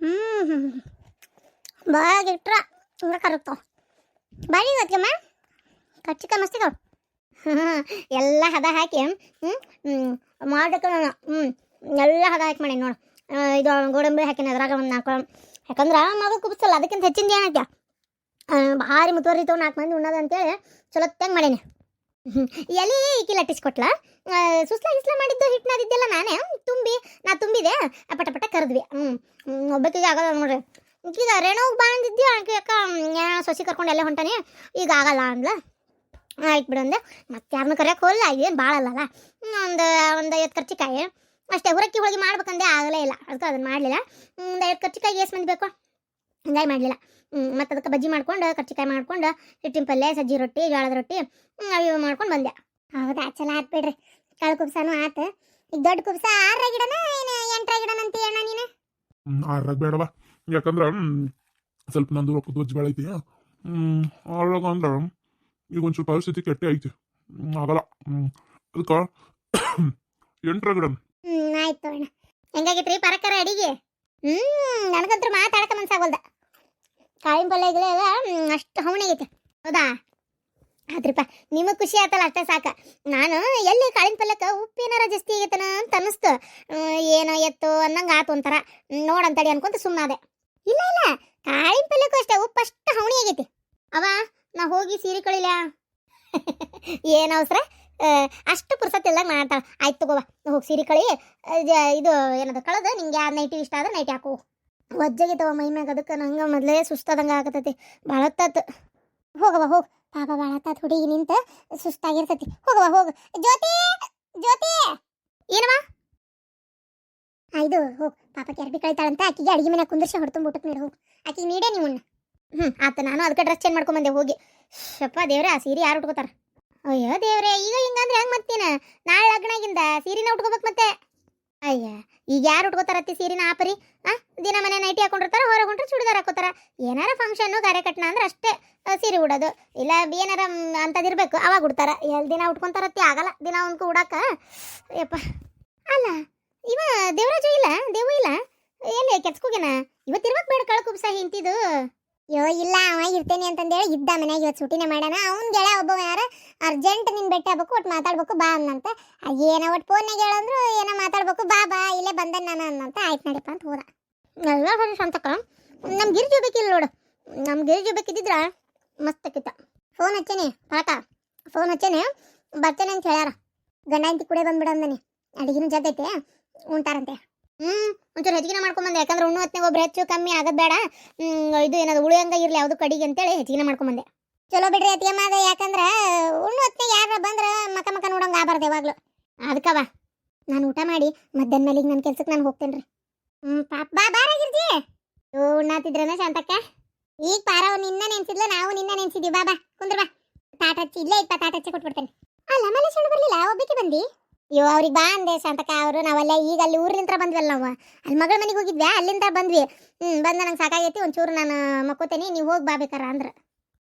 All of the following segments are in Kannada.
ಹ್ಞೂ ಬಾಗಿಟ್ರ ಹಿಂಗೆ ಕರುತ್ತಾವ ಬಾಡಿ ಗೊತ್ತಮ್ಮ ಕಚ್ಚಿಕ ಮಸ್ತಿದಾವ ಹಾಂ ಎಲ್ಲ ಹದ ಹಾಕಿ ಹ್ಞೂ ಮಾಡಕ್ಕೆ ನಾನು. ಹ್ಞೂ ಎಲ್ಲ ಹದ ಹಾಕಿ ಮಾಡಿ ನೋಡು. ಇದು ಗೋಡಂಬಿ ಹಾಕಿನ ಅದ್ರಾಗ ಒಂದು ನಾಲ್ಕು ಯಾಕಂದ್ರೆ ಮಗು ಕುಬ್ಸಲ್ಲ ಅದಕ್ಕಿಂತ ಹೆಚ್ಚಿಂದ ಏನೈತೆ ಭಾರಿ ಮುತುವರಿ ತಗೊಂಡು ನಾಲ್ಕು ಮಂದಿ ಉಣ್ಣೋದು ಅಂತೇಳಿ ಚಲೋತ್ತಾಗಿ ಮಾಡೀನಿ. ಎಲಿ ಈಕಿ ಲಟ್ಟಿಸ್ಕೊಟ್ಲ ಸುಸ್ಲ ಗಿಸ್ಲ ಮಾಡಿದ್ದು ಹಿಟ್ಟಿನದಿದ್ದೆಲ್ಲ ನಾನೇ. ತುಂಬಿ, ನಾ ತುಂಬಿದೆ. ಪಟ ಪಟ ಕರೆದ್ವಿ. ಹ್ಞೂ ಒಬ್ಬಕ್ಕಿಗೆ ಆಗಲ್ಲ ನೋಡ್ರಿ. ಈಗ ರೇಣುಗೆ ಬಾ ಅಂದಿದ್ದಿ ಅಕ್ಕ ಸೊಸಿ ಕರ್ಕೊಂಡು ಎಲ್ಲ ಹೊಂಟಾನೆ. ಈಗ ಆಗಲ್ಲ ಅಂದ್ಲ. ಆಯ್ತು ಬಿಡು ಅಂದೆ. ಮತ್ತೆ ಯಾರನ್ನ ಕರೆಯಕ್ಕೆ ಹೋಗಲ್ಲ ಏನು ಭಾಳ ಒಂದು ಒಂದು ಐವತ್ತು ಖರ್ಚಿಕಾಯಿ ಅಷ್ಟೇ, ಹುರಕ್ಕಿ ಹೋಳಿಗೆ ಮಾಡ್ಬೇಕಂದೆ. ಆಗಲೇ ಇಲ್ಲ. ಅದಕ್ಕೆ ಅದನ್ನು ಮಾಡಲಿಲ್ಲ. ಒಂದು ಐವತ್ತು ಖರ್ಚಿಕಾಯಿ ಎಷ್ಟು ಮಂದಿ ಬೇಕು. ಹಂಗಾಗಿ ಮಾಡಲಿಲ್ಲ. ಮತ್ತು ಅದಕ್ಕೆ ಬಜ್ಜಿ ಮಾಡ್ಕೊಂಡು ಕರ್ಚಿಕಾಯಿ ಮಾಡ್ಕೊಂಡು ಹಿಟ್ಟಿನ ಪಲ್ಯ ಸಜ್ಜಿ ರೊಟ್ಟಿ ಜೋಳದ ರೊಟ್ಟಿ ಅವು ಇವು ಮಾಡ್ಕೊಂಡು ಬಂದೆ. ಹೌದಾ ಚಲೋ ಆತು ಬಿಡ್ರಿ. ಕಳ್ ಕುಬ್ಸಾನು ಆತು. ಈಗ ದೊಡ್ಡ ಕುಬ್ಸ ಆರ ಗಿಡನ ಏನು ಎಂಟರ ಗಿಡನ ಅಂತ ಅಣ್ಣ ನೀನು? ಆರಾಗ ಬೇಡವ. ಯಾಕಂದ್ರೆ ಸ್ವಲ್ಪ ನಂದು ರೊಕ್ಕದ ಬಜ್ಜಿ ಭಾಳ ಐತಿ. ಆರಾಗ ಅಂದ್ರ ಈಗ ಒಂದ್ ಸ್ವಲ್ಪ ಪರಿಸ್ಥಿತಿ ಕೆಟ್ಟ ಐತಿ. ಆಗಲ್ಲ. ಅದಕ್ಕೆ ಎಂಟ್ರ ಗಿಡ ಹ್ಞೂ ಆಯ್ತು ಅಣ್ಣ. ಹೆಂಗಾಗಿತ್ರಿ ಪರಕರ ಅಡಿಗೆ? ಹ್ಞೂ ನನಗಂತೂ ಮಾತಾಡಕ ಮನ್ಸಾಗಲ್ದ. ಕಾಳಿನ ಪಲ್ಯ ಎಲ್ಲ ಅಷ್ಟು ಹವಣಿಗೈತೆ ಹೌದಾ? ಆದ್ರಪ್ಪ ನಿಮಗೆ ಖುಷಿ ಆತಲ್ಲ ಅಷ್ಟೇ ಸಾಕ. ನಾನು ಎಲ್ಲಿ ಕಾಳಿನ ಪಲ್ಯಕ್ಕೆ ಉಪ್ಪು ಏನಾರ ಜಾಸ್ತಿ ಆಗೈತನ ಅಂತ ಅನ್ನಿಸ್ತು. ಏನೋ ಎತ್ತು ಅನ್ನಂಗೆ ಆತು ಒಂಥರ. ನೋಡಂತಡಿ ಅನ್ಕೊಂತ ಸುಮ್ಮನಾದೆ ಇಲ್ಲ ಇಲ್ಲ. ಕಾಳಿನ ಪಲ್ಯಕ್ಕೂ ಅಷ್ಟೇ, ಉಪ್ಪು ಅಷ್ಟು ಹವಣಿ ಆಗೈತಿ. ಅವ, ನಾ ಹೋಗಿ ಸೀರೆ ಕಳಿಲ? ಏನು ಅವಸರ? ಅಷ್ಟು ಪುರ್ಸತ್ತಿಲ್ದಾಗ ಮಾಡ್ತಾಳೆ. ಆಯ್ತು ತಗೋವ ಹೋಗಿ ಸೀರೆ ಕಳಿ. ಇದು, ಏನದು, ಕಳೆದು, ನಿಂಗೆ ಯಾವ ನೈಟಿ ಇಷ್ಟ ಆದ್ರೆ ನೈಟಿ ಹಾಕು. ಒಜ್ಜಗೆ ತಗೋ ಮೈ ಮ್ಯಾಗ, ಅದಕ್ಕೆ ನಂಗೆ ಮೊದಲೇ ಸುಸ್ತಾದಂಗೆ ಆಗತೈತಿ. ಭಾಳ ಹೊತ್ತಾತು ಹೋಗವ ಹೋಗ್. ಪಾಪ ಭಾಳ ಹೊತ್ತಾತು ಹುಡುಗಿ ನಿಂತ ಸುಸ್ತಾಗಿರ್ತೈತಿ. ಹೋಗವ ಹೋಗ. ಜ್ಯೋತಿ ಜ್ಯೋತಿ ಏನವ ಇದು ಹೋಗ. ಪಾಪ ಕೆರ್ಬಿ ಕಳಿತಾಳಂತ ಆಕಿಗೆ ಅಡಿಗೆ ಮನೆ ಕುಂದರ್ಸಿ ಹೊಡ್ತುಂಬ ಊಟಕ್ಕೆ ನೀಡು ಹೋಗಿ. ಆಕಿಗೆ ನೀಡೆ ನೀವು ಹ್ಞೂ ಆತ ನಾನು ಅದಕ್ಕೆ ಡ್ರೆಸ್ ಚೇಂಜ್ ಮಾಡ್ಕೊಂಬಂದೆ ಹೋಗಿ. ಶಪ್ಪ, ದೇವ್ರೆ, ಆ ಸೀರೆ ಯಾರು ಉಟ್ಕೋತಾರ? ಅಯ್ಯೋ ದೇವ್ರೆ, ಈಗ ಹಿಂಗಂದ್ರೆ ಹೆಂಗೆ ಮತ್ತೇನ? ನಾಳೆ ಲಗ್ನಾಗಿಂದ ಸೀರೆನ ಉಟ್ಕೋಬೇಕು ಮತ್ತೆ. ಅಯ್ಯ ಈಗ ಯಾರು ಉಟ್ಕೋತಾರತ್ತಿ ಸೀರಿನ ಆಪರಿ? ಆ, ದಿನ ಮನೆ ನೈಟಿ ಹಾಕೊಂಡಿರ್ತಾರ, ಹೊರಗೆ ಹೊಂಟ್ರೆ ಚೂಡಿದಾರ್ ಹಾಕೋತಾರ ಏನಾರ ಫಂಕ್ಷನ್ನು ಕಾರ್ಯಕಟ್ನ ಅಂದ್ರೆ ಅಷ್ಟೇ ಸೀರೆ ಉಡೋದು. ಇಲ್ಲ, ಏನಾರ ಅಂತದಿರ್ಬೇಕು ಅವಾಗ ಉಡ್ತಾರ. ಎಲ್ ದಿನ ಉಟ್ಕೊಂತಾರತ್ತಿ ಆಗಲ್ಲ. ದಿನ ಒಂದ್ಕು ಉಡಾಕ, ಯಪ್ಪ. ಅಲ್ಲ, ಇವ ದೇವರಾಜು ಇಲ್ಲ, ದೇವು ಇಲ್ಲ? ಎಲ್ಲಿ ಕೆಚ್ಕೋಗೇನ ಇವತ್ತಿರ್ಬೇಕು ಬೇಡ ಕಳ್ಕುಬ್ಸ ಹಿಂತಿದು. ಯೋ ಇಲ್ಲ ಅವ ಇರ್ತೇನೆ ಅಂತಂದೇಳಿ ಇದ್ದ ಮನ್ಯಾಗ ಇವತ್ತು ಸೂಟಿನ ಮಾಡ್ಯಾನ. ಅವ್ನ ಗೆಳೆಯ ಒಬ್ಬ ಯಾರು? ಅರ್ಜೆಂಟ್ ನಿನ್ ಭೇಟಿ ಆಗ್ಬೇಕು ಒಟ್ಟು ಮಾತಾಡ್ಬೇಕು ಬಾ ಅನ್ನಂತ. ಏನೋ ಒಟ್ಟು ಫೋನ್ಯಾಗ ಹೇಳಂದ್ರು ಏನೋ ಮಾತಾಡ್ಬೇಕು ಬಾ ಬಾ ಇಲ್ಲೇ ಬಂದೆ ನಾನು ಅನ್ನಂತ. ಆಯ್ತು ನಡಿಪ ಅಂತ ಹೋದ. ಎಲ್ಲ ಫ್ರೆಂಡ್ಸ್ ಅಂತಕ್ಕ ನಮ್ಮ ಗಿರ್ಜು ಬೇಕಿಲ್ಲ ನೋಡು. ನಮ್ಮ ಗಿರ್ಜು ಬೇಕಿದ್ದಿದ್ರ ಮಸ್ತ್ ಆಕಿತ್ತ. ಫೋನ್ ಹಚ್ಚೇನಿ ಪಾಕ ಫೋನ್ ಹಚ್ಚೇನಿ ಬರ್ತೇನೆ ಅಂತ ಹೇಳ್ಯಾರ. ಗಂಡ ಅಂತಿ ಕುಡೆ ಬಂದ್ಬಿಡಂದನಿ ಅಡಿಗಿನ ಜೊತೆ ಐತೆ ಉಂಟಾರಂತೆ. ಹ್ಮ್, ಒಂಚೂರು ಹೆಚ್ಚಿಗೆ ಮಾಡ್ಕೊಂಬಂದೆ ಯಾಕಂದ್ರೆ ಉಣ್ಣು ಹತ್ತನೇ ಒಬ್ರು ಹೆಚ್ಚು ಕಮ್ಮಿ ಆಗದ್ ಬೇಡ. ಇದು ಏನದು ಉಳಿಯಂಗ ಇರ್ಲಿ ಯಾವುದು ಕಡಿಗೆ ಅಂತೇಳಿ ಹೆಚ್ಚಿಗೆ ಮಾಡ್ಕೊಂಬಂದೆ ಚಲೋ ಬಿಡ್ರಿ ಅತಿಯಮ್ಮ ಅದ ಯಾಕಂದ್ರೆ ಉಣ್ಣು ಹತ್ತನೇ ಯಾರ ಬಂದ್ರೆ ಮಕ ಮಕ ನೋಡಂಗ ಆಬಾರ್ದು ಯಾವಾಗಲೂ. ಅದಕ್ಕವ ನಾನು ಊಟ ಮಾಡಿ ಮಧ್ಯಾಹ್ನ ಮೇಲೆ ನನ್ನ ಕೆಲ್ಸಕ್ಕೆ ನಾನು ಹೋಗ್ತೇನ್ರಿ ಹ್ಞೂ ಪಾಪ, ಬಾ ಬಾರಾಗಿರ್ಜಿ ಉಣ್ಣಾತಿದ್ರನ ಶಾಂತಕ್ಕ? ಈಗ ಪಾರವ್ ನಿನ್ನ ನೆನ್ಸಿದ್ಲ, ನಾವು ನಿನ್ನ ನೆನ್ಸಿದ್ವಿ. ಬಾ ಬಾ, ಕುಂದ್ರ ಬಾ. ತಾಟ ಹಚ್ಚಿ, ಇಲ್ಲೇ ಇಪ್ಪ ತಾಟ ಹಚ್ಚಿ ಕೊಟ್ಬಿಡ್ತೇನೆ. ಅಲ್ಲ ಮಲೇಶ್ ಬರ್ಲಿಲ್ಲ? ಒಬ್ಬಕ್ಕೆ ಬಂದಿ? ಅಯ್ಯೋ ಅವ್ರಿಗೆ ಬಾ ಅಂದೆ ಸಂತಕ ಅವರು ನಾವಲ್ಲ ಈಗ ಅಲ್ಲಿ ಊರ್ಲಿಂತ್ರ ಬಂದ್ವಲ್ಲ ನಾವು. ಅಲ್ಲಿ ಮಗಳ ಮನೆಗೆ ಹೋಗಿದ್ವಿ ಅಲ್ಲಿಂದ ಬಂದ್ವಿ. ಹ್ಮ್ ಬಂದ ನಂಗೆ ಸಾಕಾಗೈತಿ ಒಂಚೂರು ನಾನು ಮಕ್ಕೋತೇನೆ ನೀವು ಹೋಗಿ ಬಾ ಬೇಕಾರ ಅಂದ್ರೆ.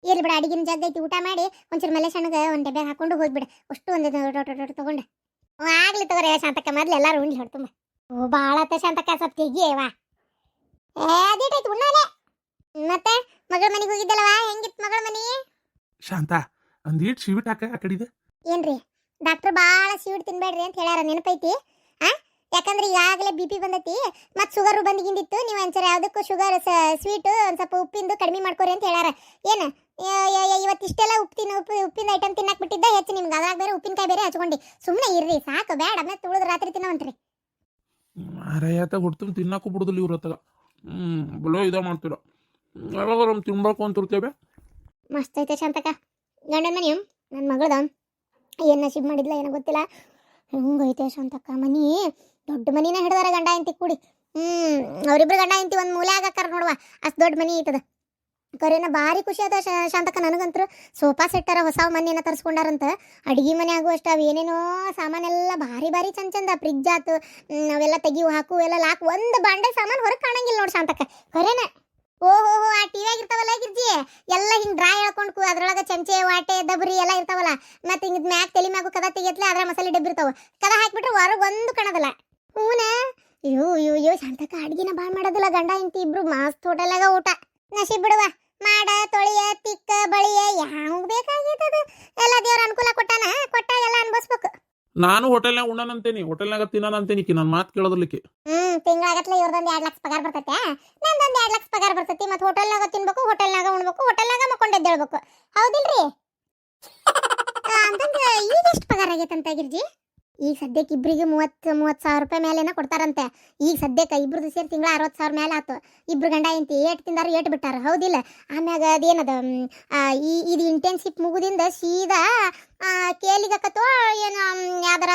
ಇರ್ಲಿ ಬಿಡ ಅಡಿಗಿನ ಜಗ್ಗೈತಿ ಊಟ ಮಾಡಿ ಒಂಚೂರು ಮಲೆ ಸಣ್ಣಗೆ ಒಂದು ಡಬ್ಬೆ ಹಾಕೊಂಡು ಹೋಗ್ಬಿಡ. ಅಷ್ಟು ಒಂದು ತಗೊಂಡೆ. ಹ್ಞೂ ಆಗ್ಲಿ ತಗೋರಿ ಶಾಂತಕ್ಕ ಮೊದ್ಲು ಎಲ್ಲಾರು ಉಂಡ್ಲಿ ಹೊಡ್ತುಂಬ ಓ ಭಾಳ ಆತ ಶಾಂತಕ್ಕ ಸ್ವಲ್ಪ ತೆಗಿಯವಾ ಏ ಅದೇಟಾಯ್ತು ಉಣ್ಣಾಲೆ. ಮತ್ತೆ? ಮಗಳ ಮನೆಗೆ ಹೋಗಿದ್ದಲ್ವಾ ಹೆಂಗಿತ್ತು ಮಗಳ ಮನೆ? ಶಾಂತ ಒಂದೀಟ್ ಶಿವಿಟ್ ಹಾಕ ಆ ಕಡಿದೆ. ಏನ್ರಿ? ಡಾಕ್ಟರ್ ಭಾಳ ಸ್ವೀಟ್ ತಿನ್ಬೇಡ್ರಿ ಅಂತ ಹೇಳ್ಯಾರ ನೆನಪೈತಿ? ಆ? ಯಾಕಂದ್ರೆ ಈಗಾಗಲೇ ಬಿ ಪಿ ಬಂದೈತಿ ಮತ್ತು ಶುಗರು ಬಂದಿಗಿಂದಿತ್ತು ನೀವು ಒಂದ್ಸರಿ ಯಾವುದಕ್ಕೂ ಶುಗರ್ ಸ್ವೀಟ್ ಒಂದು ಸ್ವಲ್ಪ ಉಪ್ಪಿಂದು ಕಡಿಮೆ ಮಾಡ್ಕೊರಿ ಅಂತ ಹೇಳ್ಯಾರ. ಏನು? ಇವತ್ತಿಷ್ಟೆಲ್ಲ ಉಪ್ಪು ತಿನ್ನು ಉಪ್ಪು ಉಪ್ಪಿನ ಐಟಮ್ ತಿನ್ನಕ್ ಬಿಟ್ಟಿದ್ದೆ ಹೆಚ್ಚು ನಿಮ್ಗೆ ಅದ್ರಾಗ ಬೇರೆ ಉಪ್ಪಿನಕಾಯಿ ಬೇರೆ ಹಚ್ಕೊಂಡು. ಸುಮ್ಮನೆ ಇರ್ರಿ ಸಾಕು ಬೇಡ ಮತ್ತೆ ಉಳಿದು ರಾತ್ರಿ ತಿನ್ನವಂತ್ರಿ. ಮಾರಾಯತ ಹುಡ್ತು ತಿನ್ನಕ್ಕೂ ಬಿಡುದಿಲ್ಲ ಇವ್ರ ಹತ್ತಾಗ ಹ್ಮ್ ಬಲೋ ಇದ ಮಾಡ್ತೀರ. ಯಾವಾಗ ತಿನ್ಬೇಕು ಅಂತಿರ್ತೇವೆ ಮಸ್ತ್ ಐತೆ ಶಾಂತಕ ಗಂಡನ ಮನೆಯು ನನ್ನ ಮಗಳದ ಏನು ನಸೀಬ್ ಮಾಡಿದ್ಲ ಏನೋ ಗೊತ್ತಿಲ್ಲ. ಹೆಂಗೈತೆ ಶಾಂತಕ್ಕ, ಮನಿ? ದೊಡ್ಡ ಮನಿನ ಹಿಡ್ದಾರ ಗಂಡ ಹೆಂಡತಿ ಕೂಡಿ. ಹ್ಮ್, ಅವರಿಬ್ರು ಗಂಡ ಹೆಂಡತಿ ಒಂದು ಮೂಲೆ ಆಗಾಕಾರ ನೋಡುವ. ಅಷ್ಟು ದೊಡ್ಡ ಮನಿ ಐತದ. ಕರೆನ ಭಾರಿ ಖುಷಿ ಅದ ಶಾಂತಕ್ಕ ನನಗಂತೂ ಸೋಫಾ ಸೆಟ್ಟರ ಹೊಸ ಮನೆಯನ್ನ ತರಿಸ್ಕೊಂಡಾರಂತ. ಅಡಿಗೆ ಮನೆ ಆಗು ಅಷ್ಟ, ಅವು ಏನೇನೋ ಸಾಮಾನೆಲ್ಲ ಭಾರಿ ಭಾರಿ ಚಂದ ಚಂದ. ಫ್ರಿಜ್ ಆತು ಅವೆಲ್ಲ ತೆಗಿವು ಹಾಕು, ಎಲ್ಲ ಲಾಕ್. ಒಂದು ಬಾಂಡೆ ಸಾಮಾನು ಹೊರಗೆ ಕಾಣಂಗಿಲ್ಲ ನೋಡಿ ಶಾಂತಕ್ಕ. ಕರೆನ? ಓಹೋ ಆ ಟಿವಿಯಾಗ ಇರ್ತಾವಲ್ಲ ಗಿರ್ಜಿ? ಎಲ್ಲ ಹಿಂಗೆ ಡ್ರಾ ಹೇಳ್ಕೊಂಡು ಕೂ ಅದ್ರೊಳಗ ಚಮಚೆ ವಾಟೆ ದಬ್ರಿ ಎಲ್ಲ ಇರ್ತಾವಲ್ಲ ಮತ್ತೆ ಹಿಂಗೆ ಮ್ಯಾಗ ತಲಿ ಮ್ಯಾಗು ಕದ ತೆಗೆತ್ಲೆ ಅದ್ರ ಮಸಾಲೆ ಡಬ್ಬಿ ಇರ್ತಾವ. ಕದ ಹಾಕ್ಬಿಟ್ರೆ ಹೊರಗೆ ಒಂದು ಕಣದಲ್ಲ. ಹೂನ? ಅಯ್ಯೋ ಅಯ್ಯೋ ಅಯ್ಯೋ ಶಾಂತಕ ಅಡ್ಗಿನ ಭಾಳ ಮಾಡೋದಿಲ್ಲ ಗಂಡ ಇಂತಿ ಇಬ್ರು ಮಸ್ತ್ ಹೋಟೆಲಾಗ ಊಟ. ನಶಿ ಬಿಡುವ. ಮಾಡ ತೊಳಿಯ ತಿಕ್ಕ ಬಳಿಯ ಯಾವ ಬೇಕಾಗಿತ್ತದ ಎಲ್ಲ ದೇವ್ರ ಅನುಕೂಲ ಕೊಟ್ಟಾನ? ಕೊಟ್ಟ ಎಲ್ಲ ಅನ್ಭವಿಸ್ಬೇಕು. ನಾನು ಹೋಟೆಲ್ನಾಗ ಉಣ್ಣನಂತೇನಿ ಹೋಟೆಲ್ನಾಗ ತಿನ್ನನಂತೇನಿ ನನ್ನ ಮಾತು ಕೇಳೋದ್ಲಿಕ್ಕೆ ಹ್ಮ್ ತಿಂಗಳಾಗತ್ಲೆ ಇವ್ರದೊಂದು ಎರಡು ಲಕ್ಷ ಪಗಾರ ಬರ್ತೈತೆ. ನಂದೊಂದು ಎರಡು ಲಕ್ಷ ಪಗಾರ ಬರ್ತೈತಿ. ಮತ್ತೆ ಹೋಟೆಲ್ನಾಗ ತಿನ್ಬೇಕು, ಹೋಟೆಲ್ನಾಗ ಉಣ್ಬೇಕು, ಹೋಟೆಲ್ನಾಗ ಮಕ್ಕೊಂಡೆದ್ದೇಳ್ಬೇಕು ಹೌದಿಲ್ರಿ? ಅಂತಂದ್ರೆ ಈಗ ಎಷ್ಟು ಪಗಾರ ಆಗೈತಂತ ಗಿರ್ಜಿ? ಈಗ ಸದ್ಯಕ್ಕೆ ಇಬ್ಬರಿಗೆ ಮೂವತ್ತು ಮೂವತ್ತು ಸಾವಿರ ರೂಪಾಯಿ ಮೇಲೆನ ಕೊಡ್ತಾರಂತೆ. ಈಗ ಸದ್ಯಕ್ಕೆ ಇಬ್ರದ್ದು ಸೇರಿ ತಿಂಗಳ ಅರವತ್ತು ಸಾವಿರ ಮೇಲೆ ಆತು. ಇಬ್ರು ಗಂಡ ಇಂತಿ ಏಟ್ ತಿಂದಾರ ಏಟ್ ಬಿಟ್ಟಾರ. ಹೌದಿಲ್ಲ? ಆಮ್ಯಾಗ ಅದೇನದ ಈ, ಇದು ಇಂಟರ್ನ್ಶಿಪ್ ಮುಗುದಿಂದ ಸೀದಾ ಕೇಲಿಗಕತ್ತೋ ಏನು ಯಾವ್ದಾರ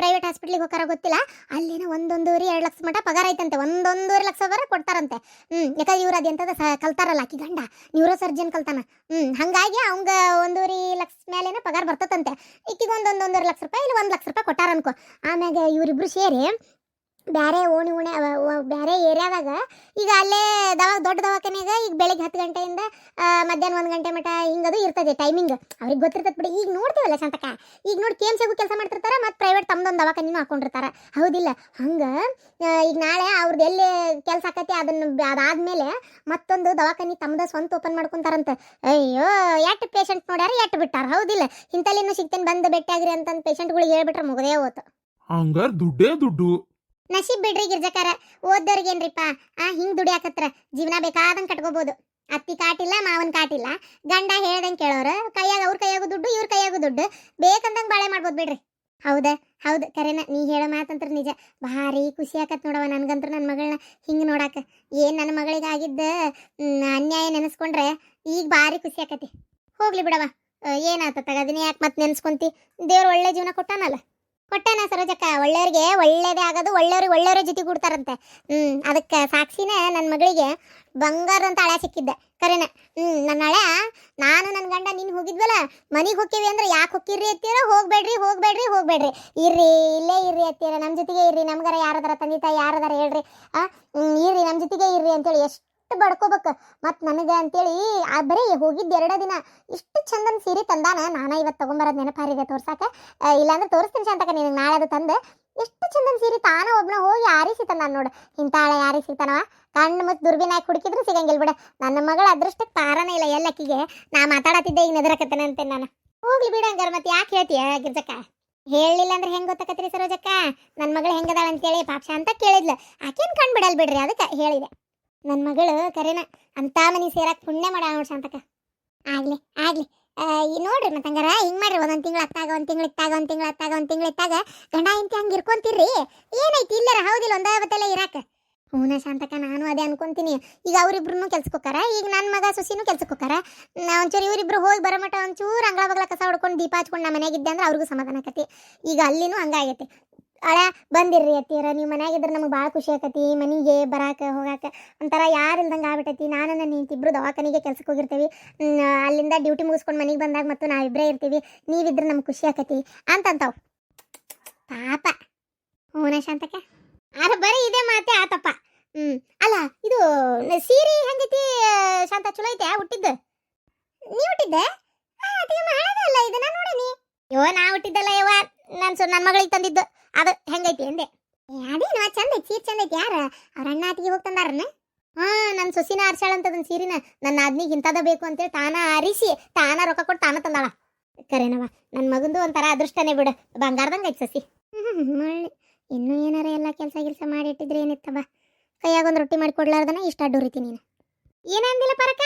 ಪ್ರೈವೇಟ್ ಹಾಸ್ಪಿಟ್ಲಿಗೆ ಹೋಗಾರ ಗೊತ್ತಿಲ್ಲ. ಅಲ್ಲೇನೋ ಒಂದೊಂದೂರಿ ಎರಡು ಲಕ್ಷ ಮಟ್ಟ ಪಗಾರ ಐತಂತೆ. ಒಂದೊಂದೂವರೆ ಲಕ್ಷ ಪಗಾರ ಕೊಡ್ತಾರಂತೆ. ಹ್ಮ್, ಯಾಕಂದ್ರೆ ಇವ್ರು ಅದೆಂತದ ಸ, ಕಲ್ತಾರಲ್ಲ ಆಕಿ ಗಂಡ. Neuro surgeon ಕಲ್ತಾನ. ಹ್ಮ್, ಹಂಗಾಗಿ ಅವಂಗ ಒಂದೂರಿ ಲಕ್ಷ ಮೇಲೆನ ಪಗಾರ ಬರ್ತದಂತೆ. ಈಕಿಗೆ ಒಂದೊಂದೊಂದೂವರೆ ಲಕ್ಷ ರೂಪಾಯಿ ಇಲ್ಲಿ ಒಂದು ಲಕ್ಷ ರೂಪಾಯಿ ಕೊಟ್ಟಾರ ಅನ್ಕೋ ಆಮ್ಯಾಗ ಇವರಿಬ್ರು ಸೇರಿ ಬ್ಯಾರೆ ಓಣಿ ಓಣಿ ಬ್ಯಾರೆ ಏರಿಯಾದಾಗ ಈಗ ಅಲ್ಲೇ ದವಾ ದೊಡ್ಡ ದವಾಖಾನೆಗ ಈಗ ಬೆಳಿಗ್ಗೆ ಹತ್ತು ಗಂಟೆಯಿಂದ ಮಧ್ಯಾಹ್ನ ಒಂದು ಗಂಟೆ ಮಟ ಹಿಂಗದು ಇರ್ತದೆ ಟೈಮಿಂಗ್ ಅವ್ರಿಗೆ ಗೊತ್ತಿರ್ತದೆ ಬಿಡಿ. ಈಗ ನೋಡ್ತೀವಲ್ಲ ಸಂತಕ ಈಗ ನೋಡಿ ಕೆ ಎಂ ಸಿಗೂ ಕೆಲಸ ಮಾಡ್ತಿರ್ತಾರ ಮತ್ತು ಪ್ರೈವೇಟ್ ತಮ್ಮದೊಂದು ದವಾಖಾನಿನೂ ಹಾಕೊಂಡಿರ್ತಾರ. ಹೌದಿಲ್ಲ. ಹಂಗ ಈಗ ನಾಳೆ ಅವ್ರದ್ದು ಎಲ್ಲಿ ಕೆಲಸ ಆಕತಿ ಅದನ್ನು ಅದಾದಮೇಲೆ ಮತ್ತೊಂದು ದವಾಖಾನಿ ತಮ್ಮದ ಸ್ವಂತ ಓಪನ್ ಮಾಡ್ಕೊಂತಾರಂತ. ಅಯ್ಯೋ, ಎಟ್ ಪೇಷಂಟ್ ನೋಡ್ಯಾರ, ಎಟ್ ಬಿಟ್ಟಾರ? ಹೌದಿಲ್ಲ. ಇಂತಲ್ಲಿನೂ ಸಿಗ್ತೇನೆ ಬಂದು ಭೇಟಿಯಾಗ್ರಿ ಅಂತಂದು ಪೇಷಂಟ್ಗಳಿಗೆ ಹೇಳ್ಬಿಟ್ರೆ ಮುಗದೇ ಹೋತು. ಹಂಗಾರ ದುಡ್ಡೇ ದುಡ್ಡು. ನಸೀಬ್ ಬಿಡ್ರಿ ಗಿರ್ಜಕಾರ. ಓದ್ದವ್ರಿಗೇನ್ರಿಪ್ಪ? ಆ, ಹಿಂಗ್ ದುಡಿಯಾಕತ್ರ. ಜೀವನ ಬೇಕಾದಂಗ್ ಕಟ್ಕೋಬಹುದು ಅತ್ತಿ ಕಾಟಿಲ್ಲ, ಮಾವನ್ ಕಾಟಿಲ್ಲ. ಗಂಡ ಹೇಳ್ದಂಗ್ ಕೇಳೋರು. ಕೈಯಾಗ ಅವ್ರ ಕೈಯಾಗೂ ದುಡ್ಡು, ಇವ್ರ ಕೈಯಾಗೂ ದುಡ್ಡು. ಬೇಕಂದಂಗ್ ಬಾಳೆ ಮಾಡ್ಬೋದು ಬಿಡ್ರಿ. ಹೌದ? ಹೌದು ಕರೆನ, ನೀ ಹೇಳೋ ಮಾತಂತ್ರ ನಿಜ. ಭಾರಿ ಖುಷಿ ಆಕತ್ ನೋಡವ ನನ್ಗಂತ್ರ ನನ್ನ ಮಗಳನ್ನ ಹಿಂಗ್ ನೋಡಾಕ. ಏನ್ ನನ್ನ ಮಗಳಿಗಾಗಿದ್ದ ಅನ್ಯಾಯ ನೆನೆಸ್ಕೊಂಡ್ರೆ ಈಗ ಭಾರಿ ಖುಷಿ ಆಕತಿ. ಹೋಗ್ಲಿ ಬಿಡವ ಏನಾತ ತಗದಿನಿ ಯಾಕೆ ಮತ್ತೆ ನೆನ್ಸ್ಕೊಂತಿ? ದೇವ್ರ ಒಳ್ಳೆ ಜೀವನ ಕೊಟ್ಟಾನಲ್ಲ. ಕೊಟ್ಟಾನ ಸರೋಜಕ್ಕ? ಒಳ್ಳೆಯವ್ರಿಗೆ ಒಳ್ಳೇದೇ ಆಗೋದು, ಒಳ್ಳೆಯವ್ರಿಗೆ ಒಳ್ಳೆಯವ್ರ ಜೊತೆ ಕೊಡ್ತಾರಂತೆ. ಹ್ಞೂ ಅದಕ್ಕೆ ಸಾಕ್ಷಿನೇ ನನ್ನ ಮಗಳಿಗೆ ಬಂಗಾರದಂತ ಹಳೆ ಸಿಕ್ಕಿದ್ದೆ. ಕರೆನ ಹ್ಞೂ ನನ್ನ ಹಳೆ, ನಾನು ನನ್ನ ಗಂಡ, ನೀನು ಹೋಗಿದ್ವಲ್ಲ, ಮನೆಗೆ ಹೋಗ್ತೀವಿ ಅಂದ್ರೆ ಯಾಕೆ ಹೋಗಿರ್ರಿ ಅತ್ತೀರ ಹೋಗ್ಬೇಡ್ರಿ ಹೋಗ್ಬೇಡ್ರಿ ಹೋಗ್ಬೇಡ್ರಿ. ಇರ್ರಿ, ಇಲ್ಲೇ ಇರ್ರಿ ಅತ್ತೀರ ನಮ್ಮ ಜೊತೆಗೆ ಇರ್ರಿ, ನಮ್ಗಾರ ಯಾರದಾರ ತಂದೆ ತಾಯಿ ಯಾರದಾರ ಹೇಳ್ರಿ. ಆ ಇರ್ರಿ ನಮ್ಮ ಜೊತೆಗೆ ಇರ್ರಿ ಅಂತೇಳಿ. ಎಷ್ಟು ಬಡ್ಕೋಬೇಕು. ಮತ್ತು ನನಗೆ ಅಂತೇಳಿ ಆ ಬರೀ ಹೋಗಿದ್ದು ಎರಡೇ ದಿನ ಇಷ್ಟು ಚಂದನ್ ಸೀರೆ ತಂದಾನ. ನಾನು ಇವತ್ತು ತೊಗೊಂಬರೋದು ನೆನಪಾರಿದೆ ತೋರ್ಸಾಕ. ಆ, ಇಲ್ಲಾಂದ್ರೆ ತೋರಿಸ್ತೀನಿ ಶಾಂತಕ ನಿನಗೆ ನಾಳೆ ಅದು ತಂದೆ. ಎಷ್ಟು ಚಂದನ್ ಸೀರೆ ತಾನ ಒಬ್ನ ಹೋಗಿ ಆರಿಸಿ ತಂದ ನೋಡು. ಇಂತಾಳೆ ಯಾರಿಗೆ ಕಣ್ಣು ಮತ್ತು ದುರ್ಬಿನ ಹಾಕಿ ಹುಡುಕಿದ್ರು ಸಿಗಂಗಿಲ್ಲ ಬಿಡ. ನನ್ನ ಮಗಳ ಅದೃಷ್ಟಕ್ಕೆ ಪಾರನೇ ಇಲ್ಲ ಎಲ್ಲಕ್ಕಿಗೆ. ನಾ ಮಾತಾಡತ್ತಿದ್ದೆ ಈಗ ನೆದರಕತ್ತೇನೆ ಅಂತ ನಾನು. ಹೋಗ್ಲಿ ಬಿಡ ಹಂಗಾರ ಮತ್ತೆ ಯಾಕೆ ಹೇಳ್ತೀಯ ಗಿರ್ಜಕ್ಕ? ಹೇಳಿಲ್ಲ ಅಂದ್ರೆ ಹೆಂಗ್ ಗೊತ್ತಾಕತ್ರಿ ಸರೋಜಕ್ಕ? ನನ್ನ ಮಗಳು ಹೆಂಗದಾಳ ಅಂತೇಳಿ ಪಾಪ ಅಂತ ಕೇಳಿದ್ಲು. ಆಕೇನ್ ಕಣ್ ಬಿಡಲ್ ಬಿಡ್ರಿ ಅದಕ್ಕೆ ಹೇಳಿದೆ. ನನ್ನ ಮಗಳು ಕರೆನ ಅಂತ ಮನಿ ಸೇರಕ್ ಪುಣ್ಯ ಮಾಡ ನೋಡ್ ಶಾಂತಕ ಆಗ್ಲಿ ಆಗ್ಲಿ. ಈ ನೋಡ್ರಿ ಮತ್ತೆ ಹಂಗಾರ ಹಿಂಗ್ ಮಾಡ್ರಿ, ಒಂದೊಂದ್ ತಿಂಗಳ ಹತ್ತಾಗ ಒಂದ್ ತಿಂಗಳ ಇತ್ತಾಗ, ಒಂದ್ ತಿಂಗಳ ಹತ್ತಾಗ ಒಂದ್ ತಿಂಗಳ ಇತ್ತಾಗ ಗಂಡ ಇಂತಿ ಹಂಗ ಇರ್ಕೊಂತೀರಿ ಏನೈತಿ ಇಲ್ಲರ, ಹೌದಿಲ್ಲ, ಒಂದ ಬತ್ತಲ್ಲ ಇರಾಕ. ಹೂನ ಶಾಂತಕ ನಾನು ಅದೇ ಅನ್ಕೊಂತೀನಿ. ಈಗ ಅವ್ರಿಬ್ರು ಕೆಲ್ಸಕ್ಕೆ ಹೋಗಾರ ಈಗ ನನ್ನ ಮಗ ಸುಸಿನೂ ಕೆಲ್ಸಕ್ಕೆ ಹೋಗಾರ ನಾ, ಒಂಚೂರು ಇವರಿಬ್ರು ಹೋಗಿ ಬರೋ ಮಟ್ಟ ಒಂಚೂರು ಅಂಗಳ ಬಗ್ಲ ಕಸ ಹೊಡ್ಕೊಂಡು ದೀಪ ಹಚ್ಕೊಂಡು ನಮ್ಮ ಮನೆಯಾಗಿದ್ದೆ ಅಂದ್ರೆ ಅವ್ರಿಗೂ ಸಮಾಧಾನ ಆಕತಿ. ಈಗ ಅಲ್ಲಿನೂ ಹಂಗಾಗೈತಿ. ಅಳ, ಬಂದಿರ್ರಿ ಅತ್ತೀರ ನೀವು ಮನ್ಯಾಗಿದ್ರೆ ನಮಗೆ ಭಾಳ ಖುಷಿ ಆಕತಿ ಮನೆಗೆ ಬರಾಕ, ಹೋಗಾಕ. ಒಂಥರ ಯಾರು ಇಲ್ದಂಗೆ ಆಗ್ಬಿಟ್ಟೈತಿ. ನಾನು ನನ್ನ ಇಬ್ಬರು ದವಾಖಾನಿಗೆ ಕೆಲ್ಸಕ್ಕೆ ಹೋಗಿರ್ತೀವಿ. ಅಲ್ಲಿಂದ ಡ್ಯೂಟಿ ಮುಗಿಸ್ಕೊಂಡು ಮನೆಗೆ ಬಂದಾಗ ಮತ್ತು ನಾವಿಬ್ಬರೇ ಇರ್ತೀವಿ. ನೀವಿದ್ರೆ ನಮ್ಗೆ ಖುಷಿ ಆಕತಿ. ಅಂತಂತಾವ್. ಪಾಪ. ಹೂನ ಶಾಂತಕ ಅರ ಬರೀ ಇದೇ ಮಾತೆ ಆತಪ್ಪ. ಹ್ಞೂ ಅಲ್ಲ, ಇದು ನ- ಸೀರೆ ಹೆಂಗೈತಿ, ಶಾಂತ, ಚಲೋ ಐತೆ ಹುಟ್ಟಿದ್ದು ನೀ ಹುಟ್ಟಿದ್ದೆ ಅಲ್ಲ ಇದನ್ನ ನೋಡೀನಿ ಯೋ, ನಾ ಹುಟ್ಟಿದ್ದಲ್ಲ ಯವ್ವ. ನಾನು ಸೊ ನನ್ನ ಮಗಳಿಗೆ ತಂದಿದ್ದು. ಅದು ಹೆಂಗೈತಿ ಅಂದೆ. ಅದೇನೋ ಚಂದ ಐತಿ ಸೀರೆ ಚಂದ ಐತಿ, ಯಾರ? ಅವ್ರ ಅಣ್ಣ ಆತಿಗೆ ಹೋಗಿ ತಂದಾರನ? ಹಾ ನನ್ನ ಸೊಸಿನ ಆರ್ಸಾಳ ಅಂತ ಅದನ್ನ ಸೀರಿನ, ನನ್ನ ಆದ್ನಿಗೆ ಇಂಥದ ಬೇಕು ಅಂತೇಳಿ ತಾನ ಆರಿಸಿ, ತಾನ ರೊಕ್ಕ ಕೊಟ್ಟು ತಾನ ತಂದಾಳ. ಕರೆನವ ನನ್ನ ಮಗಂದು ಒಂಥರ ಅದೃಷ್ಟನೇ ಬಿಡು, ಬಂಗಾರದಂಗೆ ಐತಿ ಸಸಿ. ಮಳ್ಳಿ ಇನ್ನೂ ಏನಾರ ಎಲ್ಲ ಕೆಲಸ ಕೆಲಸ ಮಾಡಿ ಇಟ್ಟಿದ್ರೆ ಏನಿತ್ತವ? ಒಂದು ರೊಟ್ಟಿ ಮಾಡಿ ಕೊಡ್ಲಾರ್ದನ, ಇಷ್ಟ ಅಡ್ಡೂರಿತಿ ನೀನು. ಏನಂದಿಲ್ಲ ಪರಕ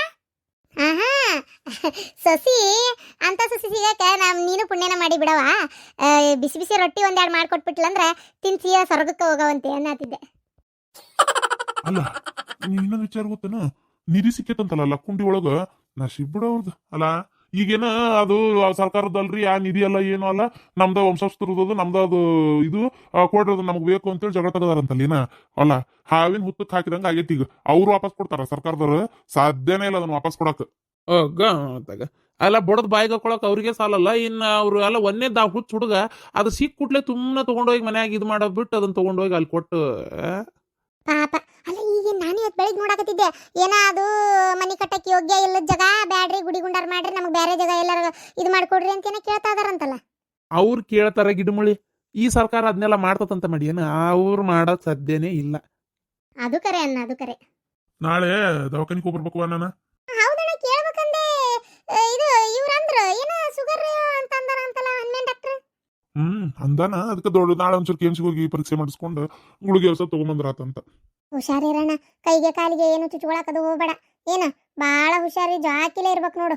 ಆಹಾ ಸಸಿ, ಅಂತ ಸಸಿ ಸಿಗಾಕ ನಮ್ ನೀನು ಪುಣ್ಯನ ಮಾಡಿ ಬಿಡವ ಬಿಸಿ ಬಿಸಿ ರೊಟ್ಟಿ ಒಂದೆರಡು ಮಾಡ್ಕೊಟ್ಬಿಟ್ಲಂದ್ರ ತಿನ್ಸಿಯ ಸ್ವರ್ಗಕ್ಕೆ ಹೋಗವಂತೆ ಅನ್ನತಿದ್ದೆ. ಅಲ್ಲ, ನೀನ್ ಇನ್ನೊಂದ್ ವಿಚಾರ ಗೊತ್ತೇನು? ನಿಧಿ ಸಿಕ್ಕೇತಂತಲ್ಲ ಲಕ್ಕುಂಡಿ ಒಳಗ? ನಾ ಶಿಬ್ಬಿಡವ್ರದ್ದು ಅಲ್ಲ ಈಗೇನ ಅದು ಸರ್ಕಾರದಲ್ರಿ ಆ ನಿಧಿ ಎಲ್ಲ ಏನು ಅಲ್ಲ, ನಮ್ದ ವಂಶಸ್ಥರದ್ದು ನಮ್ದ ಅದು ಇದು ಕೊಡ್ರದು ನಮ್ಗೆ ಬೇಕು ಅಂತೇಳಿ ಜಗಳ ತೆಗದಾರಂತಲ್ಲ ಏನ? ಅಲ್ಲ, ಹಾವಿನ ಹುತ್ತಕ್ಕೆ ಹಾಕಿದಂಗ ಆಗೈತಿ ಈಗ. ಅವ್ರು ವಾಪಸ್ ಕೊಡ್ತಾರ ಸರ್ಕಾರದವ್ರು? ಸಾಧ್ಯನೇ ಇಲ್ಲ ಅದನ್ನ ವಾಪಸ್ ಕೊಡಕ್. ಅಲ್ಲ, ಬಡದ್ ಬಾಯಿಗೆ ಹಾಕೊಳಕ್ ಅವ್ರಿಗೆ ಸಾಲಲ್ಲ, ಇನ್ನ ಅವ್ರು ಎಲ್ಲ ಒಂದೇ ದಾ ಹುಚ್ಚ ಹುಡುಗ, ಅದು ಸಿಕ್ ಕುಟ್ಲೆ ತುಂಬಾ ತಗೊಂಡೋಗಿ ಮನ್ಯಾಗ ಇದು ಮಾಡೋ ಬಿಟ್ಟು ಅದನ್ನ ತಗೊಂಡೋಗಿ ಅಲ್ಲಿ ಕೊಟ್ಟು? ಪಾಪ. ಅಲ್ಲ ಈಗ ನಾನು ಇವತ್ತು ಬೆಳಿಗ್ಗೆ ನೋಡಕತ್ತಿದ್ದೆ. ಏನ ಅದು ಮನೆ ಕಟ್ಟಕ್ಕೆ ಯೋಗ್ಯ ಇಲ್ಲದ ಜಾಗ ಬ್ಯಾಡ್ರಿ ಗುಡಿ ಗುಂಡಾರ್ ಮಾಡ್ರಿ ನಮಗೆ ಬೇರೆ ಜಾಗ ಎಲ್ಲರ ಇದು ಮಾಡ್ಕೊಡ್ರಿ ಅಂತ ಏನೋ ಕೇಳ್ತಾ ಇದಾರಂತಲ್ಲ. ಅವ್ರು ಕೇಳ್ತಾರ ಗಿಡಮುಳಿ ಈ ಸರ್ಕಾರ ಅದನ್ನೆಲ್ಲ ಮಾಡ್ತದಂತ ಮಾಡಿ. ಏನು ಅವ್ರು ಮಾಡೋಕ್ ಸಾಧ್ಯನೇ ಇಲ್ಲ. ಅದು ಕರೆ ಅನ್ನ ಅದು ಕರೆ. ನಾಳೆ ದವಾಖಾನಿಗೆ ಹೋಗ್ಬರ್ಬೇಕು ನಾನು ಹೌದಣ್ಣ ಕೇಳ್ಬೇಕಂದೆ ಆ, ಇದು ಇವ್ರಂದ್ರ ಏನ ಶುಗರ್ ಅಂತ ಅಂದಾರ ಅಂತಲ್ಲ ಹನ್ನೆಂಟು ಡಾಕ್ಟರ್ ಹ್ಮ್, ಅಂದಾನ? ಅದಕ್ಕೆ ದೊಡ್ಡ ನಾಳೆ ಒಂಚೂರು ಕೆಮ್ಸಿಗೆ ಹೋಗಿ ಪರೀಕ್ಷೆ ಮಾಡಿಸ್ಕೊಂಡು ಗುಳಿಗೆ ಔಷಧ ತಗೊಂಬಂದ್ರಾತಂತ ಹುಷಾರಿರಣ್ಣ, ಕೈಗೆ ಕಾಲಿಗೆ ಏನು ಚುಚ್ಕೊಳಕದು ಹೋಗ್ಬೇಡ. ಏನ, ಬಾಳ ಹುಷಾರಿ, ಜಾಕಿಲೆ ಇರ್ಬೇಕು ನೋಡು.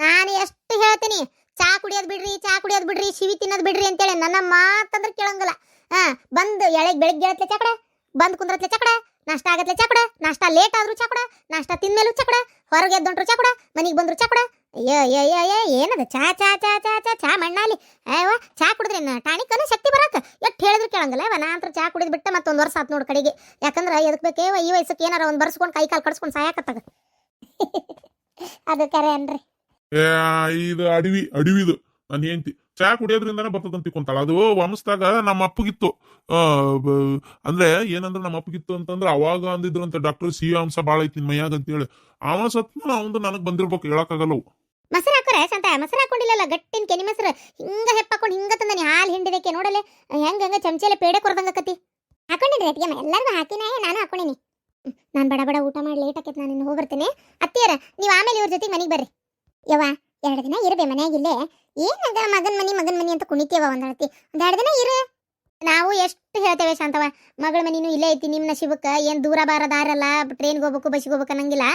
ನಾನು ಎಷ್ಟು ಹೇಳ್ತೀನಿ, ಚಾ ಕುಡಿಯೋದ್ ಬಿಡ್ರಿ, ಚಾ ಕುಡಿಯೋದ್ ಬಿಡ್ರಿ ಶಿವಿ ತಿನ್ನೋದು ಬಿಡ್ರಿ ಅಂತೇಳಿ ನನ್ನ ಮಾತಂದ್ರೆ ಕೇಳಂಗಿಲ್ಲ. ಹಾ, ಬಂದು ಎಳೆಗೆ ಬೆಳಿಗ್ಗೆ ಹೇಳತ್ಲೆ ಚಕಡ ಬಂದು ಕುಂದ್ರತ್ಲೆ ಚಕಡ ನಾಷ್ಟ ಆಗತ್ಲೆ ಚಕಡ ನಾಷ್ಟ ಲೇಟ್ ಆದ್ರೂ ಚಕಡ ನಾಷ್ಟ ತಿಂದ್ಮೇಲೂ ಚಕಡ ಹೊರಗೆ ಎದ್ದೊಂಟ್ರು ಚಕಡ ಮನಿಗೆ ಬಂದ್ರು ಚಕಡ ಅಯ್ಯೋ ಅಯ್ಯೋ ಅಯ್ಯೋ ಅಯ್ಯೋ, ಏನದು? ಚಾ ಚಾ ಚಾ ಚಾ ಚಾ ಚಾ ಮಣ್ಣಾಲಿ ಅಯ್ಯವ ಚಾ ಕುಡಿದ್ರಿ ಟಾಣಿಕನ ಶಕ್ತಿ ಬರಕ ಎಷ್ಟು ಹೇಳಿದ್ರು ಕೇಳಂಗಿಲ್ಲ. ನಾ ಅಂತ ಚಾ ಕುಡಿದ್ ಬಿಟ್ಟೆ ಮತ್ತೊಂದು ವರ್ಷ ಆತು ನೋಡು ಕಡೆಗೆ. ಯಾಕಂದ್ರೆ ಅದಕ್ಕೆ ಬೇಕೇವ ಈ ವಯಸ್ಸಕ್ಕೆ ಏನಾರ ಒಂದು ಬರ್ಸ್ಕೊಂಡು ಕೈ ಕಾಲು ಕಡ್ಸ್ಕೊಂಡು ಸಾಯಕತ್ತಾಗ. ಅದು ಕರೆ ಅನ್ರಿ. ಇದು ಅಡವಿ, ಅಡವಿದು. ನನ್ನ ಹೆಂಡ್ತಿ. ಚಾ ಕುಡಿಯೋದ್ರಿಂದಾನೇ ಬರ್ತದಂತ ತಿಕ್ಕೊಂತಾಳ ಅದು ವಂಶದಾಗ ನಮ್ಮ ಅಪ್ಪಗಿತ್ತು. ಅಂದ್ರೆ ಏನಂದ್ರೆ ನಮ್ಮ ಅಪ್ಪಗಿತ್ತು ಅಂತಂದ್ರೆ ಅವಾಗ ಅಂದಿದ್ರಂತ, ಡಾಕ್ಟರ್ ಸಿ ಅಂಶ ಭಾಳ ಐತಿ ನಿನ್ ಮೈಯಾಗ ಅಂತೇಳಿ. ಅವ ಸತ್ನ ಅವಂದು ನನಗೆ ಬಂದಿರ್ಬೇಕು ಹೇಳಕ್ಕಾಗಲ್ಲ ಅವು. ಮೊಸರು ಹಾಕೋರೆ ಸಂತ ಮೊಸರು ಹಾಕೊಂಡಿಲ್ಲಲ್ಲ, ಗಟ್ಟಿನ ಕೆನಿ ಮೊಸರು. ಹಿಂಗ ಹೆಪ್ಪಾಕೊಂಡು ಹಿಂಗ ತಂದನಿ, ಹಾಲು ಹಿಂಡಿದಕ್ಕೆ. ನೋಡಲೆ ಹೆಂಗ ಹೆಂಗ ಚಮಚೆಲೆ ಪೇಡೆ ಕೊಡ್ದಂಗ ಆಕತಿ. ಹಾಕೊಂಡಿದ್ರಿ ಅತ್ತಿಗೆ ಎಲ್ಲರಿಗೂ ಹಾಕಿನೇ, ನಾನು ಹಾಕೊಂಡಿನಿ. ನಾನು ಬಡ ಬಡ ಊಟ ಮಾಡಿ ಲೇಟ್ ಆಕೈತಿ, ನಾನು ಇನ್ನು ಹೋಗ್ಬರ್ತೀನಿ. ಅತ್ತಿಯರ ನೀವು ಆಮೇಲೆ ಇವ್ರ ಜೊತೆಗೆ ಮನೆಗೆ ಬರ್ರಿ. ಯವ್ವ, ಎರಡು ದಿನ ಇರಬೇ ಮನ್ಯಾಗಿಲ್ಲೇ ಏನಂದ ಮಗನ್ ಮನಿ ಮಗನ್ ಮನಿ ಅಂತ ಕುಣಿತೀವ ಒಂದಳತಿ. ಒಂದ್ ಎರಡು ದಿನ ಇರು. ನಾವು ಎಷ್ಟು ಹೇಳ್ತೇವೆ ಶಾಂತವ ಮಗಳ ಮನೀನು ಇಲ್ಲೇ ಐತಿ ನಿಮ್ಮ ಶಿವಕ್ಕೆ. ಏನು ದೂರ ಬಾರದಾರಲ್ಲ ಟ್ರೈನ್ಗೆ ಹೋಗ್ಬೇಕು ಬಸ್ಸಿಗೆ ಹೋಗ್ಬೇಕು ಅನ್ನಂಗಿಲ್ಲ?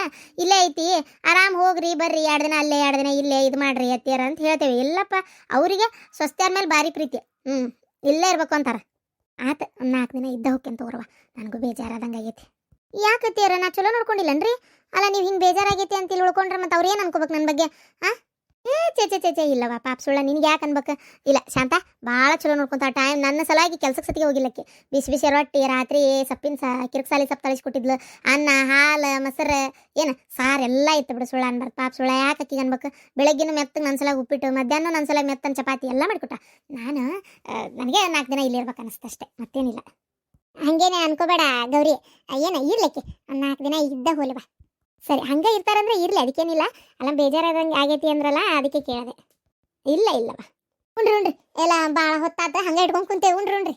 ಇಲ್ಲೇ ಐತಿ. ಆರಾಮ್ ಹೋಗ್ರಿ, ಬರ್ರಿ. ಎರಡು ದಿನ ಅಲ್ಲೇ, ಎರಡು ದಿನ ಇಲ್ಲೇ ಇದು ಮಾಡ್ರಿ ಅತ್ತಿಯರ ಅಂತ ಹೇಳ್ತೇವೆ. ಇಲ್ಲಪ್ಪ, ಅವರಿಗೆ ಸ್ವಸ್ತ್ಯಾರ ಮೇಲೆ ಭಾರಿ ಪ್ರೀತಿ. ಹ್ಞೂ ಇಲ್ಲೇ ಇರ್ಬೇಕು ಅಂತಾರ. ಆತ ನಾಲ್ಕು ದಿನ ಇದ್ದ ಹೋಗ್ಕೆ ತಗೋರವ ನನಗೂ ಬೇಜಾರಾದಂಗೆ ಆಗೈತಿ. ಯಾಕೆ ಅತ್ತಿಯರ, ನಾ ಚಲೋ ನೋಡ್ಕೊಂಡಿಲ್ಲನ್ರಿ? ಅಲ್ಲ, ನೀವು ಹಿಂಗೆ ಬೇಜಾರಾಗೈತಿ ಅಂತ ಇಲ್ಲಿ ಉಳ್ಕೊಂಡ್ರೆ ಮತ್ತೆ ಅವ್ರು ಏನು ಅನ್ಕೋಬೇಕು ನನ್ನ ಬಗ್ಗೆ? ಹಾಂ ಚೆ ಚೆ ಚೆ ಇಲ್ಲವ ಪಾಪ ಸುಳ್ಳ ನಿನಗೆ ಯಾಕೆ ಅನ್ಬೇಕು? ಇಲ್ಲ, ಶಾಂತ ಭಾಳ ಚಲೋ ನೋಡ್ಕೊಂತ ಟೈಮ್ ನನ್ನ ಸಲಾಗಿ ಕೆಲ್ಸಕ್ಕೆ ಸತಿಗೆ ಹೋಗಿಲ್ಲಕ್ಕೆ. ಬಿಸಿ ಬಿಸಿ ರೊಟ್ಟಿ, ರಾತ್ರಿ ಸಪ್ಪಿನ ಸಾ, ಕಿರ್ಕ್ಸಾಲಿ ಸಪ್ ತಳಿಸ್ಕೊಟ್ಟಿದ್ಲು. ಅನ್ನ, ಹಾಲು, ಮೊಸರು, ಏನು, ಸಾರು ಎಲ್ಲ ಇತ್ತು ಬಿಡು ಸುಳ್ಳ ಅನ್ಬಾರ್ದು ಪಾಪ ಸುಳ್ಳ ಯಾಕೆ ಅಕ್ಕಿಗೆ ಅನ್ಬೇಕು? ಬೆಳಗ್ಗಿನ ಮೆತ್ತಗೆ ನನ್ನ ಸಲಾಗಿ ಉಪ್ಪಿಟ್ಟು ಮಧ್ಯಾಹ್ನ ನನ್ನ ಸಲಾಗಿ ಮೆತ್ತನ ಚಪಾತಿ ಎಲ್ಲ ಮಾಡಿಕೊಟ್ಟ. ನಾನು ನನಗೆ ನಾಲ್ಕು ದಿನ ಇಲ್ಲಿ ಇರ್ಬೇಕು ಅನಿಸ್ತಷ್ಟೆ ಮತ್ತೇನಿಲ್ಲ. ಹಂಗೇನೆ ಅನ್ಕೋಬೇಡ ಗೌರಿ. ಏನು, ಇರ್ಲಿಕ್ಕೆ. ನಾಲ್ಕು ದಿನ ಇದ್ದ ಹೋಲಿ ಬಾ. ಸರಿ, ಹಂಗೆ ಇರ್ತಾರಂದ್ರೆ ಇರಲಿ, ಅದಕ್ಕೇನಿಲ್ಲ. ಅಲ್ಲ, ಬೇಜಾರಾದಂಗೆ ಆಗೈತಿ ಅಂದ್ರಲ್ಲ, ಅದಕ್ಕೆ ಕೇಳಿದೆ. ಇಲ್ಲ ಇಲ್ಲವ ಉಂಡ್ರಿ ಉಂಡ್ರಿ. ಎಲ್ಲ ಭಾಳ ಹೊತ್ತಾತ, ಹಂಗೆ ಇಟ್ಕೊಂಡು ಕುಂತೇವೆ. ಉಂಡ್ರಿ ಉಂಡ್ರಿ.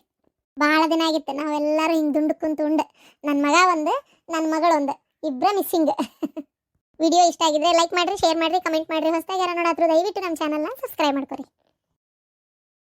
ಭಾಳ ದಿನ ಆಗಿತ್ತು, ನಾವೆಲ್ಲರೂ ಹಿಂಗೆ ದುಂಡು ಕುಂತು ಉಂಡೆ. ನನ್ನ ಮಗ ಒಂದು ನನ್ನ ಮಗಳೊಂದು ಇಬ್ಬರ ಮಿಸ್ಸಿಂಗ್. ವಿಡಿಯೋ ಇಷ್ಟ ಆಗಿದ್ರೆ ಲೈಕ್ ಮಾಡಿರಿ, ಶೇರ್ ಮಾಡಿರಿ, ಕಮೆಂಟ್ ಮಾಡಿರಿ. ಹೊಸದಾಗಿ ಯಾರು ದಯವಿಟ್ಟು ನಮ್ಮ ಚಾನಲ್ನ ಸಬ್ಸ್ಕ್ರೈಬ್ ಮಾಡ್ಕೊರಿ.